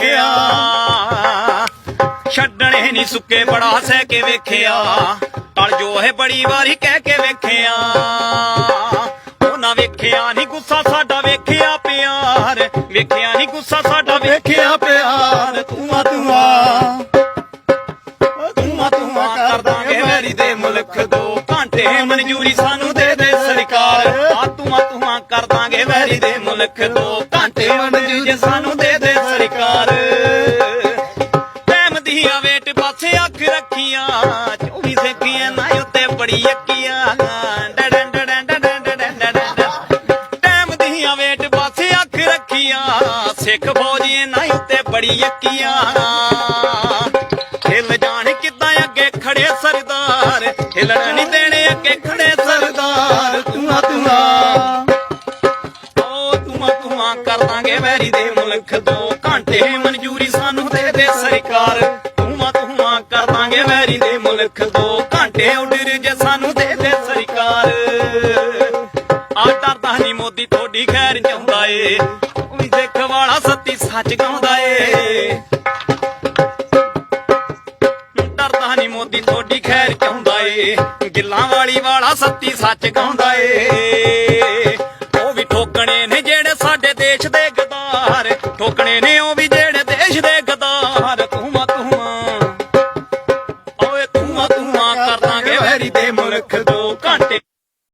ਵੇਖਿਆ। ਛੱਡਣੇ ਨਹੀਂ ਸੁੱਕੇ ਬੜਾ ਸਹਿ ਕੇ ਵੇਖਿਆ। ਟਲ ਜੋ ਹੈ ਬੜੀ ਵਾਰੀ ਕਹਿ ਕੇ ਵੇਖਿਆ। ਉਹਨਾਂ ਵੇਖਿਆ ਨਹੀਂ ਗੁੱਸਾ ਸਾਡਾ ਵੇਖਿਆ ਪਿਆਰ। ਵੇਖਿਆ ਨਹੀਂ ਗੁੱਸਾ ਸਾਡਾ ਵੇਖਿਆ ਪਿਆਰ। ਤੂੰ ਆ ਤੂੰ ਆ ਤੂੰ ਆ ਤੂੰ ਆ ਕਰ ਦਾਂਗੇ ਵੈਰੀ ਦੇ ਮੁਲਕ। ਦੋ ਘੰਟੇ ਮਨਜ਼ੂਰੀ ਸਾਨੂੰ ਦੇ ਦੇ। ਵੈਰੀ ਦੇ ਮੁਲਕ ਦੋ ਘੰਟੇ ਮਨਜ਼ੂਰੀ ਜੇ ਸਾਨੂੰ ਦੇ ਦੇ ਸਰਕਾਰ। ਟਾਈਮ ਦੀਆਂ ਵੇਟ ਪਾਸੇ ਅੱਖ ਰੱਖੀਆਂ 24 ਸੇਕੀਆਂ ਨਾ ਉੱਤੇ ਬੜੀ ਅੱਕੀਆਂ ਸਿੱਖ ਫੌਜੀ ਨਾ ਉੱਤੇ ਬੜੀ ਅੱਕੀਆਂ ਹਿੱਲ ਜਾਣ ਕਿੱਦਾਂ ਅੱਗੇ ਖੜੇ ਸਰਦਾਰ। ਮੁਲਕ ਦੋ ਘੰਟੇ ਮਨਜ਼ੂਰੀ ਸਾਨੂੰ ਦੇ ਦੇ ਸਰਕਾਰ। ਤੂੰ ਤੂੰ ਕਰ ਦਾਂਗੇ ਵੈਰੀ ਦੇ ਮੁਲਕ ਦੋ ਘੰਟੇ ਉਡਰ ਜੇ ਸਾਨੂੰ ਦੇ ਦੇ ਸਰਕਾਰ। ਆ ਡਰਦਾ ਨਹੀਂ ਮੋਦੀ ਤੁਹਾਡੀ ਖੈਰ ਚਾਹੁੰਦਾ ਏ ਉਹ ਵੀ ਸਿੱਖ ਵਾਲਾ ਸੱਤੀ ਸੱਚ ਗਾਉਂਦਾ ਏ ਡਰਦਾ ਨਹੀਂ ਮੋਦੀ ਤੁਹਾਡੀ ਖੈਰ ਚਾਹੁੰਦਾ ਏ ਗਿੱਲਾਂ ਵਾਲੀ ਵਾਲਾ ਸੱਤੀ ਸੱਚ ਗਾਉਂਦਾ ਏ ਧੜੀ ਤੇ ਮੁਲਕ